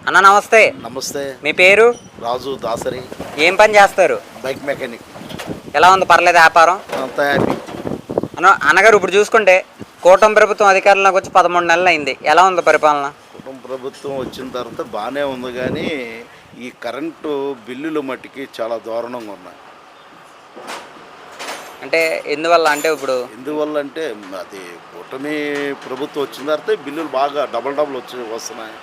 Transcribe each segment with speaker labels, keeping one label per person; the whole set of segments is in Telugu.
Speaker 1: అన్న నమస్తే.
Speaker 2: నమస్తే.
Speaker 1: మీ పేరు?
Speaker 2: రాజు దాసరి.
Speaker 1: ఏం పని చేస్తారు?
Speaker 2: Bike mechanic.
Speaker 1: ఎలా ఉంది? పర్లేదు వ్యాపారం?
Speaker 2: అంతా హ్యాపీ
Speaker 1: అన్న అన్నగారు ఇప్పుడు చూసుకుంటే కూటమి ప్రభుత్వం అధికారంలోకి వచ్చి పదమూడు నెలలు అయింది. ఎలా ఉంది పరిపాలన?
Speaker 2: కుటుంబ ప్రభుత్వం వచ్చిన తర్వాత బాగానే ఉంది కానీ ఈ కరెంటు బిల్లులు మట్టికి చాలా దారుణంగా ఉన్నాయి.
Speaker 1: అంటే ఎందువల్ల అంటే ఇప్పుడు?
Speaker 2: ఎందువల్ల అంటే అది కూటమి ప్రభుత్వం వచ్చిన తర్వాత బిల్లులు బాగా డబల్ డబల్ వచ్చి వస్తున్నాయి.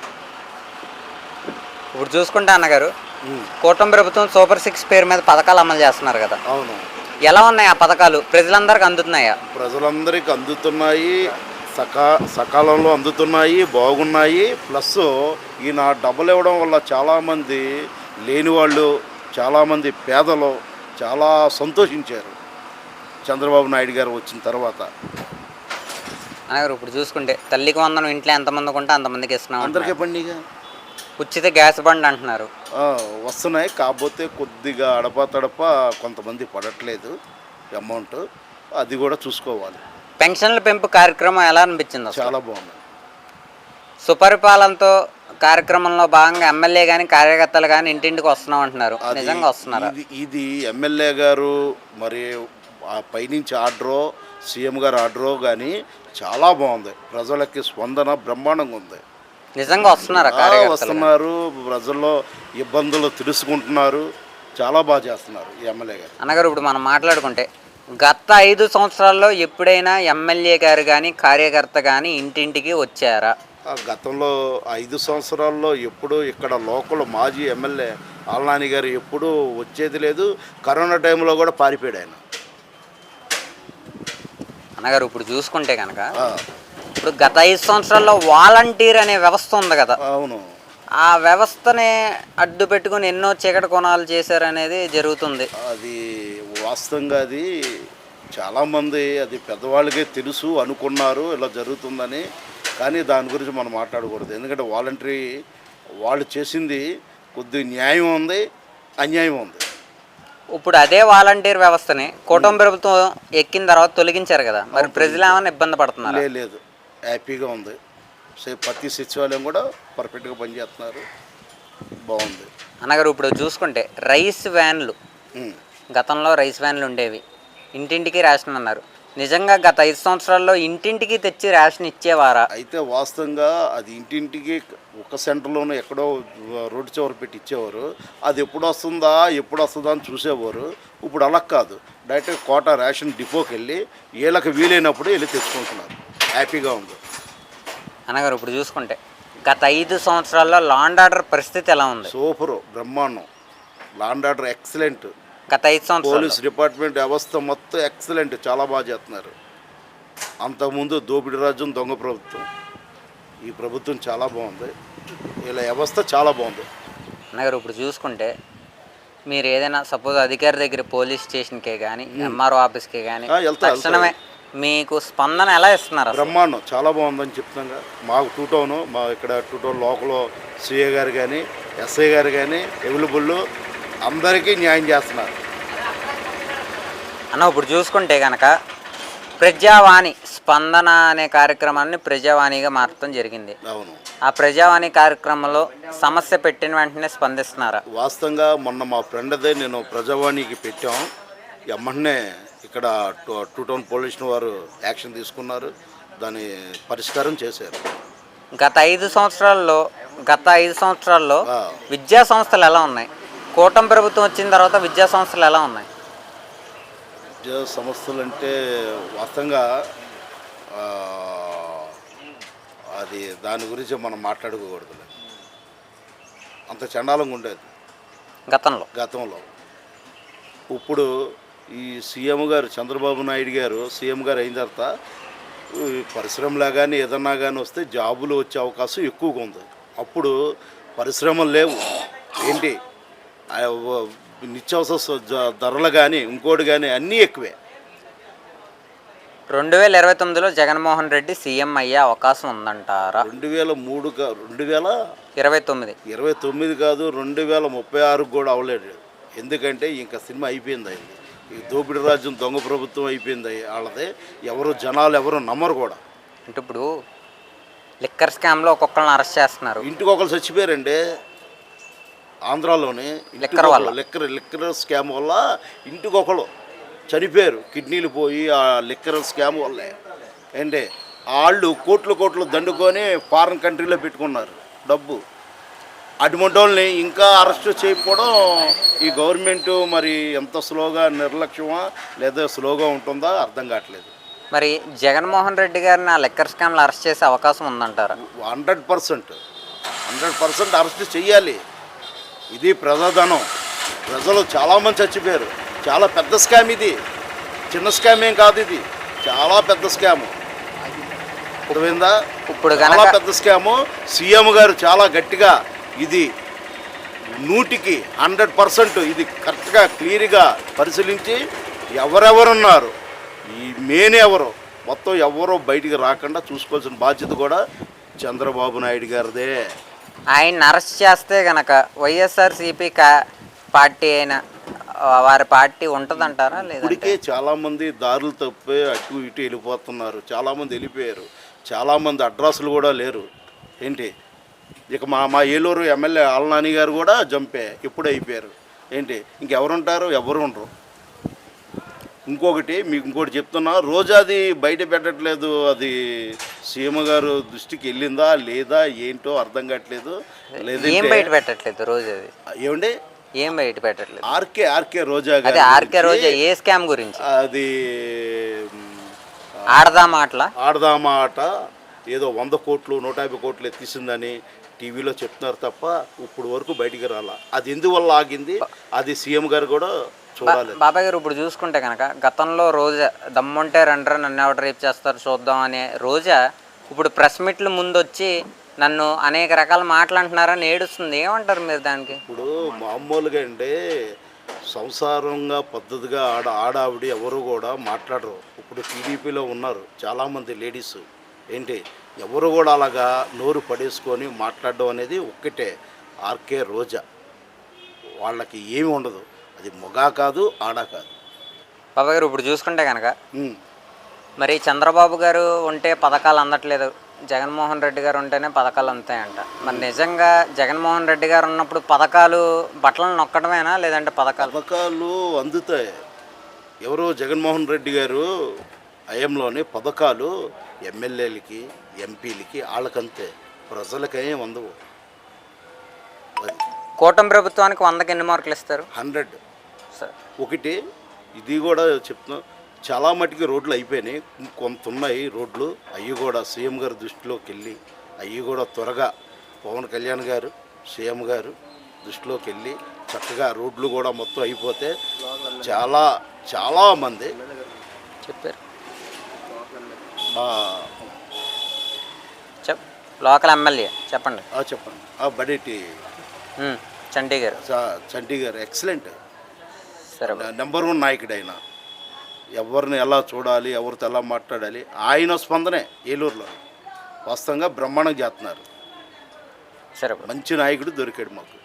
Speaker 1: ఇప్పుడు చూసుకుంటే అన్నగారు కూటమి ప్రభుత్వం సూపర్ సిక్స్ పేరు మీద పథకాలు అమలు చేస్తున్నారు కదా.
Speaker 2: అవును.
Speaker 1: ఎలా ఉన్నాయి ఆ పథకాలు? ప్రజలందరికీ అందుతున్నాయా?
Speaker 2: ప్రజలందరికీ అందుతున్నాయి సకా సకాలంలో అందుతున్నాయి బాగున్నాయి. ప్లస్ ఈయన డబ్బులు ఇవ్వడం వల్ల చాలామంది లేని వాళ్ళు చాలామంది పేదలు చాలా సంతోషించారు. చంద్రబాబు నాయుడు గారు వచ్చిన తర్వాత.
Speaker 1: అన్నగారు ఇప్పుడు చూసుకుంటే తల్లికి వందనం ఇంట్లో ఎంతమందికి ఉంటే అంతమందికి ఇస్తున్నాం
Speaker 2: అందరికీ. పండుగ
Speaker 1: ఉచిత గ్యాస్ బండ్ అంటున్నారు.
Speaker 2: వస్తున్నాయి. కాకపోతే కొద్దిగా అడప తడప కొంతమంది పడట్లేదు అమౌంట్. అది కూడా చూసుకోవాలి.
Speaker 1: పెన్షన్ల పెంపు కార్యక్రమం ఎలా అనిపించింది
Speaker 2: చాలా బాగుంది.
Speaker 1: సుపరిపాలనతో కార్యక్రమంలో భాగంగా ఎమ్మెల్యే కానీ కార్యకర్తలు కానీ ఇంటింటికి వస్తున్నాం అంటున్నారు. నిజంగా వస్తున్నారా?
Speaker 2: ఇది ఇది ఎమ్మెల్యే గారు మరి ఆ పైనుంచి ఆర్డరో సీఎం గారు ఆర్డరో కానీ చాలా బాగుంది. ప్రజలకి స్పందన బ్రహ్మాండంగా ఉంది.
Speaker 1: నిజంగా వస్తున్నారా
Speaker 2: వస్తున్నారు. ప్రజల్లో ఇబ్బందులు తెలుసుకుంటున్నారు. చాలా బాగా చేస్తున్నారు ఎమ్మెల్యే గారు.
Speaker 1: అన్నగారు ఇప్పుడు మనం మాట్లాడుకుంటే గత ఐదు సంవత్సరాల్లో ఎప్పుడైనా ఎమ్మెల్యే గారు కానీ కార్యకర్త కానీ ఇంటింటికి వచ్చారా?
Speaker 2: గతంలో ఐదు సంవత్సరాల్లో ఎప్పుడు ఇక్కడ లోకల్ మాజీ ఎమ్మెల్యే ఆలనాని గారు ఎప్పుడూ వచ్చేది లేదు. కరోనా టైంలో కూడా పారిపోయాడు ఆయన.
Speaker 1: అన్నగారు ఇప్పుడు చూసుకుంటే కనుక ఇప్పుడు గత ఐదు సంవత్సరాల్లో వాలంటీర్ అనే వ్యవస్థ ఉంది కదా.
Speaker 2: అవును.
Speaker 1: ఆ వ్యవస్థనే అడ్డు పెట్టుకుని ఎన్నో చీకటి కొనాలు చేశారనేది జరుగుతుంది.
Speaker 2: అది వాస్తవంగా అది చాలామంది అది పెద్దవాళ్ళకే తెలుసు అనుకున్నారు ఇలా జరుగుతుందని. కానీ దాని గురించి మనం మాట్లాడకూడదు. ఎందుకంటే వాలంటరీ వాళ్ళు చేసింది కొద్ది న్యాయం ఉంది అన్యాయం ఉంది.
Speaker 1: ఇప్పుడు అదే వాలంటీర్ వ్యవస్థని కూటమి ప్రభుత్వం ఎక్కిన తర్వాత తొలగించారు కదా. మరి ప్రజలు ఏమైనా ఇబ్బంది పడుతున్నారు?
Speaker 2: లేదు. హ్యాపీగా ఉంది. సే- ప్రతి సచివాలయం కూడా పర్ఫెక్ట్గా పనిచేస్తున్నారు. బాగుంది.
Speaker 1: అన్నగారు ఇప్పుడు చూసుకుంటే రైస్ వ్యాన్లు. గతంలో రైస్ వ్యాన్లు ఉండేవి. ఇంటింటికి రేషన్ అన్నారు. నిజంగా గత ఐదు సంవత్సరాల్లో ఇంటింటికి తెచ్చి రేషన్ ఇచ్చేవారా?
Speaker 2: అయితే వాస్తవంగా అది ఇంటింటికి ఒక సెంటర్లోనే ఎక్కడో రోడ్డు చివర పెట్టి ఇచ్చేవారు. అది ఎప్పుడు వస్తుందా ఎప్పుడు వస్తుందా అని చూసేవారు. ఇప్పుడు అలా కాదు. డైరెక్ట్ కోట రేషన్ డిపోకి వెళ్ళి వీళ్ళకి వీలైనప్పుడు వెళ్ళి తెచ్చుకుంటున్నారు. హ్యాపీగా ఉంది.
Speaker 1: అన్నగారు ఇప్పుడు చూసుకుంటే గత ఐదు సంవత్సరాల్లో లాండ్ ఆర్డర్ పరిస్థితి ఎలా ఉంది?
Speaker 2: సూపర్ బ్రహ్మాండం. Law and order excellent.
Speaker 1: గత ఐదు సంవత్సరాలు
Speaker 2: పోలీస్ డిపార్ట్మెంట్ వ్యవస్థ మొత్తం ఎక్సలెంట్ చాలా బాగా చేస్తున్నారు. అంతకుముందు దోపిడి రాజ్యం దొంగ ప్రభుత్వం. ఈ ప్రభుత్వం చాలా బాగుంది. వీళ్ళ వ్యవస్థ చాలా బాగుంది.
Speaker 1: అన్నగారు ఇప్పుడు చూసుకుంటే మీరు ఏదైనా సపోజ్ అధికారి దగ్గర పోలీస్ స్టేషన్కే కానీ ఎంఆర్ఓ ఆఫీస్కే కానీ
Speaker 2: వెళ్తా,
Speaker 1: తక్షణమే మీకు స్పందన ఎలా ఇస్తున్నారు?
Speaker 2: బ్రహ్మాండం. చాలా బాగుందని చెప్తున్నాగా మాకు టూ టౌన్ మా ఇక్కడ టూ టౌన్ లోకల్ సిఏ గారు కానీ ఎస్ఐ గారు కానీ అవైలబుల్ అందరికీ న్యాయం చేస్తున్నారు.
Speaker 1: అన్న ఇప్పుడు చూసుకుంటే కనుక ప్రజావాణి స్పందన అనే కార్యక్రమాన్ని ప్రజావాణిగా మార్చడం జరిగింది.
Speaker 2: అవును.
Speaker 1: ఆ ప్రజావాణి కార్యక్రమంలో సమస్య పెట్టిన వెంటనే స్పందిస్తున్నారా?
Speaker 2: వాస్తవంగా మొన్న మా ఫ్రెండ్దే నేను ప్రజావాణికి పెట్టాం. ఎమ్మటనే ఇక్కడ టూ- టౌన్ పోలీస్ వారు యాక్షన్ తీసుకున్నారు. దాని పరిష్కారం చేశారు.
Speaker 1: గత ఐదు సంవత్సరాల్లో గత ఐదు సంవత్సరాల్లో. విద్యా సంస్థలు ఎలా ఉన్నాయి? కూటమి ప్రభుత్వం వచ్చిన తర్వాత విద్యా సంస్థలు ఎలా ఉన్నాయి?
Speaker 2: విద్యా సంస్థలు అంటే వాస్తవంగా అది దాని గురించి మనం మాట్లాడుకోకూడదు. అంత చండాలంగా ఉండేది.
Speaker 1: గతంలో.
Speaker 2: గతంలో. ఇప్పుడు ఈ సీఎం గారు చంద్రబాబు నాయుడు గారు సీఎం గారు అయిన తర్వాత పరిశ్రమలా కానీ ఏదన్నా కానీ వస్తే జాబులు వచ్చే అవకాశం ఎక్కువగా ఉంది. అప్పుడు పరిశ్రమలు లేవు. ఏంటి? నిత్యావసర ధరలు కానీ ఇంకోటి కానీ అన్నీ ఎక్కువే.
Speaker 1: రెండు వేల ఇరవై తొమ్మిదిలో జగన్మోహన్ రెడ్డి సీఎం అయ్యే అవకాశం ఉందంటారా?
Speaker 2: రెండు వేల మూడు రెండు వేల
Speaker 1: ఇరవై తొమ్మిది.
Speaker 2: ఇరవై తొమ్మిది కాదు రెండు వేల ముప్పై ఆరుకు కూడా అవ్వలేదు. ఎందుకంటే ఇంకా సినిమా అయిపోయింది అయింది ఈ దోపిడి రాజ్యం దొంగ ప్రభుత్వం అయిపోయింది వాళ్ళది. ఎవరు జనాలు ఎవరు నమ్మరు కూడా.
Speaker 1: అంటే ఇప్పుడు లిక్కర్ స్కామ్లో ఒక్కొక్కరిని అరెస్ట్ చేస్తున్నారు.
Speaker 2: ఇంటికి ఒకరు చచ్చిపోయారండి. ఆంధ్రాలోని
Speaker 1: లిక్కర్ వల్ల.
Speaker 2: లిక్కర్ లిక్కర్ స్కామ్ వల్ల ఇంటికి ఒకరు చనిపోయారు. కిడ్నీలు పోయి ఆ లిక్కర్ స్కామ్ వల్లే. ఏంటి? వాళ్ళు కోట్లు కోట్లు దండుకొని ఫారిన్ కంట్రీలో పెట్టుకున్నారు డబ్బు. అటువంటి ఇంకా అరెస్ట్ చేయకపోవడం ఈ గవర్నమెంట్ మరి ఎంత స్లోగా నిర్లక్ష్యమా లేదా స్లోగా ఉంటుందా అర్థం కావట్లేదు.
Speaker 1: మరి జగన్మోహన్ రెడ్డి గారిని ఆ లిక్కర్ స్కామ్లో అరెస్ట్ చేసే అవకాశం ఉందంటారా?
Speaker 2: Hundred percent. Hundred percent arrest చెయ్యాలి ఇది ప్రజాధనం. ప్రజలు చాలామంది చచ్చిపోయారు. చాలా పెద్ద స్కామ్ ఇది. చిన్న స్కామ్ ఏం కాదు ఇది. చాలా పెద్ద స్కామ్. అర్థమైందా?
Speaker 1: ఇప్పుడు
Speaker 2: చాలా పెద్ద స్కాము. సీఎం గారు చాలా గట్టిగా ఇది నూటికి హండ్రెడ్ పర్సెంట్ ఇది కరెక్ట్గా క్లియర్గా పరిశీలించి ఎవరెవరున్నారు ఈ మెయిన్ ఎవరు మొత్తం ఎవరో బయటికి రాకుండా చూసుకోవాల్సిన బాధ్యత కూడా చంద్రబాబు నాయుడు గారిదే.
Speaker 1: ఆయన్ని అరెస్ట్ చేస్తే గనక వైఎస్ఆర్సీపీ పార్టీ అయిన వారి పార్టీ ఉంటుందంటారా
Speaker 2: ఇప్పటికే చాలామంది దారులు తప్పి అటు ఇటు వెళ్ళిపోతున్నారు. చాలామంది వెళ్ళిపోయారు. చాలామంది అడ్రస్లు కూడా లేరు. ఏంటి? ఇక మా మా ఏలూరు ఎమ్మెల్యే ఆలనాని గారు కూడా జంపే ఇప్పుడు అయిపోయారు. ఏంటి? ఇంకెవరుంటారు? ఎవరు ఉండరు ఇంకొకటి మీకు ఇంకోటి చెప్తున్నా రోజాది బయట పెట్టట్లేదు. అది సీఎం గారు దృష్టికి వెళ్ళిందా లేదా ఏంటో అర్థం కావట్లేదు.
Speaker 1: ఏం
Speaker 2: లేదంటే
Speaker 1: బయట పెట్టట్లేదు రోజు అది
Speaker 2: ఏమండి?
Speaker 1: ఏం బయట పెట్టట్లేదు?
Speaker 2: ఆర్కే ఆర్కే రోజా
Speaker 1: ఆర్కే రోజు ఏ స్కామ్ గురించి?
Speaker 2: అది మ్,
Speaker 1: ఆడదా మాటల
Speaker 2: ఆడదామా ఆట ఏదో వంద కోట్లు నూట యాభై కోట్లు ఎత్తిసిందని టీవీలో చెప్తున్నారు తప్ప ఇప్పుడు వరకు బయటికి రాలా. అది ఎందువల్ల ఆగింది? అది సీఎం గారు కూడా చూడాలి.
Speaker 1: బాబాయ్ గారు ఇప్పుడు చూసుకుంటే కనుక గతంలో రోజా దమ్ముంటే రండ్రా నన్ను ఎవరు రేపు చేస్తారు చూద్దాం అనే రోజా ఇప్పుడు ప్రెస్ మీట్లు ముందు వచ్చి నన్ను అనేక రకాల మాటలు అంటున్నారని ఏడుస్తుంది. ఏమంటారు మీరు దానికి?
Speaker 2: ఇప్పుడు మామూలుగా అంటే సంసారంగా పద్ధతిగా ఆడ ఆడావిడి ఎవరు కూడా మాట్లాడరు. ఇప్పుడు టీడీపీలో ఉన్నారు చాలామంది లేడీస్. ఏంటి? ఎవరు కూడా అలాగా నోరు పడేసుకొని మాట్లాడడం అనేది ఒక్కటే ఆర్కే రోజా. వాళ్ళకి ఏమి ఉండదు. అది మొగా కాదు ఆడ కాదు.
Speaker 1: బాబాయ్ గారు ఇప్పుడు చూసుకుంటే కనుక. మరి చంద్రబాబు గారు ఉంటే పథకాలు అందట్లేదు. జగన్మోహన్ రెడ్డి గారు ఉంటేనే పథకాలు అందుతాయంట. మరి నిజంగా జగన్మోహన్ రెడ్డి గారు ఉన్నప్పుడు పథకాలు బట్టలను నొక్కడమేనా? లేదంటే పథకాలు?
Speaker 2: పథకాలు అందుతాయి. ఎవరో జగన్మోహన్ రెడ్డి గారు హయంలోనే పథకాలు ఎమ్మెల్యేలకి ఎంపీలకి వాళ్ళకంతే ప్రజలకేం అందవు అది.
Speaker 1: కూటమి ప్రభుత్వానికి వందకి ఎన్ని మార్కులు ఇస్తారు?
Speaker 2: హండ్రెడ్.
Speaker 1: సరే.
Speaker 2: ఒకటి ఇది కూడా చెప్తున్నా చాలా మటుకి రోడ్లు అయిపోయినాయి. కొంత ఉన్నాయి రోడ్లు. అవి కూడా సీఎం గారి దృష్టిలోకి వెళ్ళి అవి కూడా త్వరగా పవన్ కళ్యాణ్ గారు సీఎం గారు దృష్టిలోకి వెళ్ళి చక్కగా రోడ్లు కూడా మొత్తం అయిపోతే చాలా చాలా మంది
Speaker 1: చెప్పారు. చెప్ లోకల్ ఎమ్మెల్యే చెప్పండి.
Speaker 2: చెప్పండి. బడేటి. చంటి గారు ఎక్సలెంట్.
Speaker 1: సరే.
Speaker 2: నెంబర్ వన్ నాయకుడు ఆయన. ఎవరిని ఎలా చూడాలి ఎవరితో ఎలా మాట్లాడాలి ఆయన స్పందనే ఏలూరులో. వాస్తవంగా బ్రహ్మాండంగా చేస్తున్నారు.
Speaker 1: సరే
Speaker 2: మంచి నాయకుడు దొరికాడు మాకు.